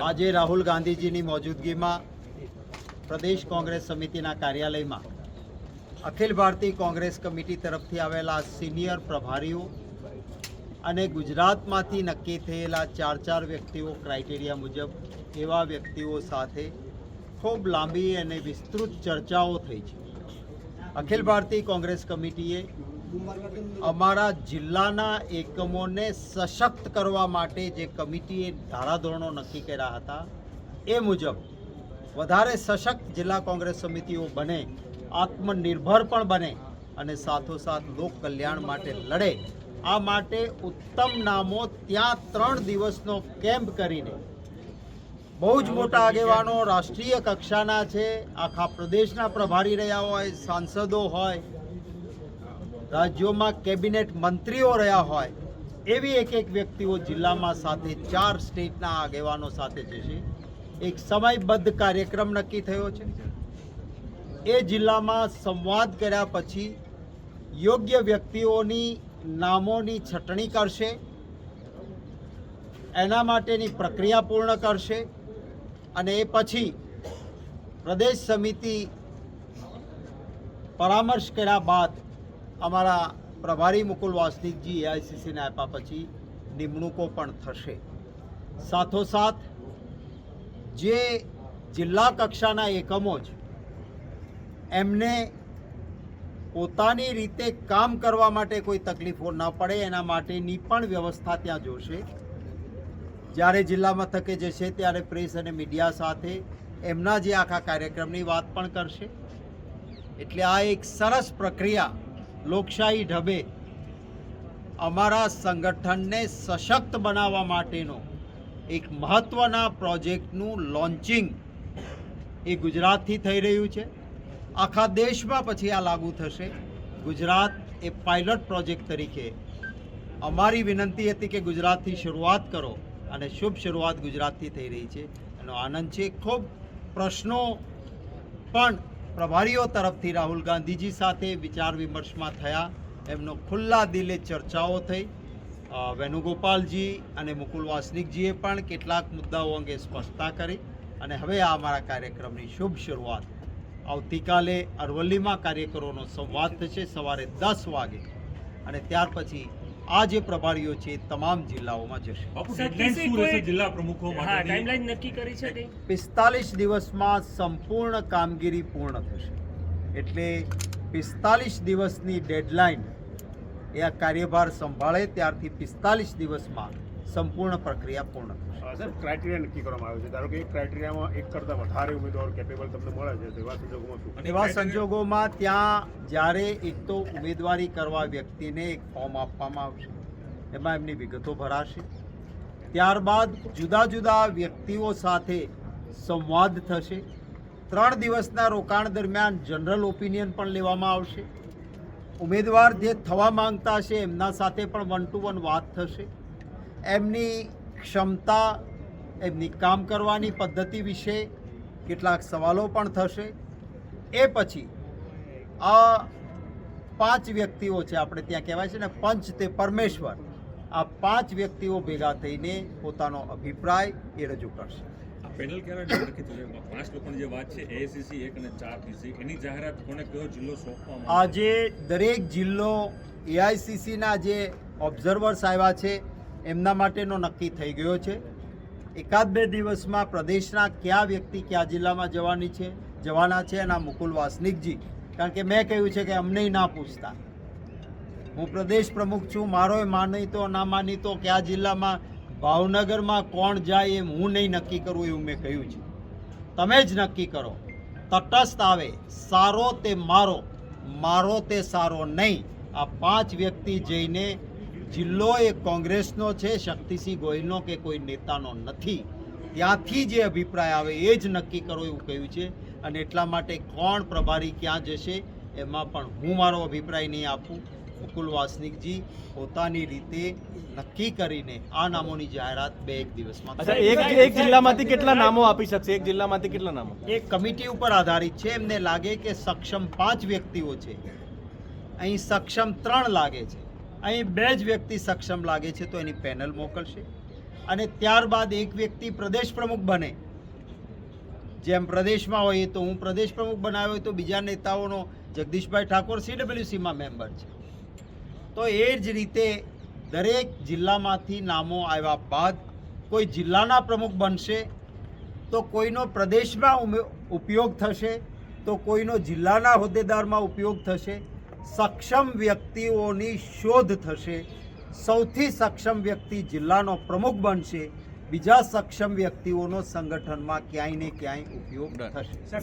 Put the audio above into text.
આજે રાહુલ ગાંધીજીની મોજૂદગીમાં પ્રદેશ કોંગ્રેસ સમિતિના કાર્યાલયમાં અખિલ ભારતીય કોંગ્રેસ કમિટી તરફથી આવેલા સિનિયર પ્રભારીઓ અને ગુજરાતમાંથી નક્કી થયેલા ચાર ચાર વ્યક્તિઓ ક્રાઇટેરિયા મુજબ એવા વ્યક્તિઓ સાથે ખૂબ લાંબી અને વિસ્તૃત ચર્ચાઓ થઈ છે. અખિલ ભારતીય કોંગ્રેસ કમિટીએ અમારા જિલ્લાના એકમોને સશક્ત કરવા માટે જે કમિટીએ ધારાધોરણો નક્કી કર્યા હતા, એ મુજબ વધારે સશક્ત જિલ્લા કોંગ્રેસ સમિતિઓ બને, આત્મનિર્ભર પણ બને અને સાથોસાથ લોક કલ્યાણ માટે લડે. આ માટે ઉત્તમ નામો ત્યાં ત્રણ દિવસનો કેમ્પ કરીને બહુ જ મોટા આગેવાનો રાષ્ટ્રીય કક્ષાના છે, આખા પ્રદેશના પ્રભારી રહ્યા હોય, સાંસદો હોય રાજ્યોમાં કેબિનેટ મંત્રીઓ રહ્યા હોય, એવી એક એક વ્યક્તિઓ જિલ્લામાં સાથે ચાર સ્ટેટના આગેવાનો સાથે જશે એક સમયબદ્ધ કાર્યક્રમ નક્કી થયો છે. એ જિલ્લામાં સંવાદ કર્યા પછી યોગ્ય વ્યક્તિઓની નામોની છટણી કરશે, એના માટેની પ્રક્રિયા પૂર્ણ કરશે અને એ પછી પ્રદેશ સમિતિ પરામર્શ કર્યા બાદ અમારા પ્રભારી મુકુલ વાસનિકજી એઆઈસીસીને આપ્યા પછી નિમણૂકો પણ થશે. સાથોસાથ, જે જિલ્લા કક્ષાના એકમો છે એમને પોતાની રીતે કામ કરવા માટે કોઈ તકલીફો ન પડે, એના માટેની પણ વ્યવસ્થા ત્યાં જોશે. જ્યારે જિલ્લા મથકે જશે, ત્યારે પ્રેસ અને મીડિયા સાથે એમના જે આખા કાર્યક્રમની વાત પણ કરશે. એટલે આ એક સરસ પ્રક્રિયા લોકશાહી ઢબે અમારા સંગઠનને સશક્ત બનાવવા માટેનો એક મહત્ત્વના પ્રોજેક્ટનું લોન્ચિંગ એ ગુજરાતથી થઈ રહ્યું છે. આખા દેશમાં પછી આ લાગુ થશે. ગુજરાત એ પાયલટ પ્રોજેક્ટ તરીકે અમારી વિનંતી હતી કે ગુજરાતથી શરૂઆત કરો અને શુભ શરૂઆત ગુજરાતથી થઈ રહી છે. એનો આનંદ છે. ખૂબ પ્રશ્નો પણ પ્રભારીઓ તરફથી રાહુલ ગાંધીજી સાથે વિચાર વિમર્શમાં થયા. એમનો ખુલ્લા દિલે ચર્ચાઓ થઈ. વેણુગોપાલજી અને મુકુલ વાસનિકજીએ પણ કેટલાક મુદ્દાઓ અંગે સ્પષ્ટતા કરી અને હવે આ અમારા કાર્યક્રમની શુભ શરૂઆત. આવતીકાલે અરવલ્લીમાં કાર્યકરોનો સંવાદ થશે સવારે દસ વાગે. અને ત્યાર પછી આ જે પ્રભારીઓ છે તમામ જિલ્લાઓમાં જશે. જિલ્લા પ્રમુખો ટાઈમલાઈન નક્કી કરી છે પિસ્તાલીસ દિવસમાં સંપૂર્ણ કામગીરી પૂર્ણ થશે. એટલે પિસ્તાલીસ દિવસની ડેડલાઇન એ આ કાર્યભાર સંભાળે ત્યારથી પિસ્તાલીસ દિવસમાં સંપૂર્ણ પ્રક્રિયા પૂર્ણ થશે સર ક્રાઇટેરિયા નક્કી કરવામાં આવ્યો છે. ધારો કે એક ક્રાઇટેરિયામાં એક કરતાં વધારે ઉમેદવારો કેપેબલ તમને મળે છે તેવા એવા સંજોગોમાં શું? એવા સંજોગોમાં ત્યાં જ્યારે એક તો ઉમેદવારી કરવા વ્યક્તિને એક ફોર્મ આપવામાં આવશે એમાં એમની વિગતો ભરાશે. ત્યારબાદ જુદા જુદા વ્યક્તિઓ સાથે સંવાદ થશે. ત્રણ દિવસના રોકાણ દરમિયાન જનરલ ઓપિનિયન પણ લેવામાં આવશે. ઉમેદવાર જે થવા માંગતા છે એમના સાથે પણ વન ટુ વન વાત થશે. એમની ક્ષમતા એમની કામ કરવાની પદ્ધતિ વિશે કેટલાક સવાલો પણ થશે. એ પછી આ પાંચ વ્યક્તિઓ છે આપણે ત્યાં કહેવાય છે ને પંચ તે પરમેશ્વર આ પાંચ વ્યક્તિઓ ભેગા થઈને પોતાનો અભિપ્રાય એ રજૂ કરશે. પેનલ ક્યારે નક્કી થયું છે? પાંચ લોકોની જે વાત છે એઆઈસીસી એક અને ચાર પીસી એની જાહેરાત કોને કયો જિલ્લો સોંપવામાં આજે દરેક જિલ્લો એઆઈસીસીના જે ઓબ્ઝર્વર્સ આવ્યા છે એમના માટેનો નક્કી થઈ ગયો છે. એકાદ બે દિવસમાં પ્રદેશના કયા વ્યક્તિ કયા જિલ્લામાં જવાની છે, જવાના છે એના મુકુલ વાસનિકજી. કારણ કે મેં કહ્યું છે કે અમને ના પૂછતા. હું પ્રદેશ પ્રમુખ છું, મારો એ માનીતો ના માની તો કયા જિલ્લામાં, ભાવનગરમાં કોણ જાય એમ હું નહીં નક્કી કરું એવું મેં કહ્યું છે. તમે જ નક્કી કરો. તટસ્થ આવે, સારો તે મારો મારો તે સારો નહીં. આ પાંચ વ્યક્તિ જઈને જિલ્લો એ કોંગ્રેસનો છે શક્તિસિંહ ગોહિલનો કે કોઈ નેતાનો નથી. ત્યાંથી જે અભિપ્રાય આવે એ જ નક્કી કરો એવું કહ્યું છે. અને એટલા માટે કોણ પ્રભારી ક્યાં જશે એમાં પણ હું મારો અભિપ્રાય નહીં આપું. મુકુલ વાસનિકજી પોતાની રીતે નક્કી કરીને આ નામોની જાહેરાત બે એક દિવસમાં અચ્છા એક એક જિલ્લામાંથી કેટલા નામો આપી શકશે? એક જિલ્લામાંથી કેટલા નામો? એ કમિટી ઉપર આધારિત છે. એમને લાગે કે સક્ષમ પાંચ વ્યક્તિઓ છે. અહીં સક્ષમ ત્રણ લાગે છે. અહીં બે જ વ્યક્તિ સક્ષમ લાગે છે તો એની પેનલ મોકલશે. અને ત્યારબાદ એક વ્યક્તિ પ્રદેશ પ્રમુખ બને. જેમ પ્રદેશમાં હોય તો હું પ્રદેશ પ્રમુખ બનાવ્યો હોય તો બીજા નેતાઓનો જગદીશભાઈ ઠાકોર સીડબ્લ્યુસીમાં મેમ્બર છે. તો એ જ રીતે દરેક જિલ્લામાંથી નામો આવ્યા બાદ કોઈ જિલ્લાના પ્રમુખ બનશે, તો કોઈનો પ્રદેશમાં ઉપયોગ થશે, તો કોઈનો જિલ્લાના હોદ્દેદારમાં ઉપયોગ થશે સક્ષમ વ્યક્તિઓની શોધ થશે. સૌથી સક્ષમ વ્યક્તિ જિલ્લાનો પ્રમુખ બનશે. બીજા સક્ષમ વ્યક્તિઓનો સંગઠનમાં ક્યાંય ને ક્યાંય ઉપયોગ થશે.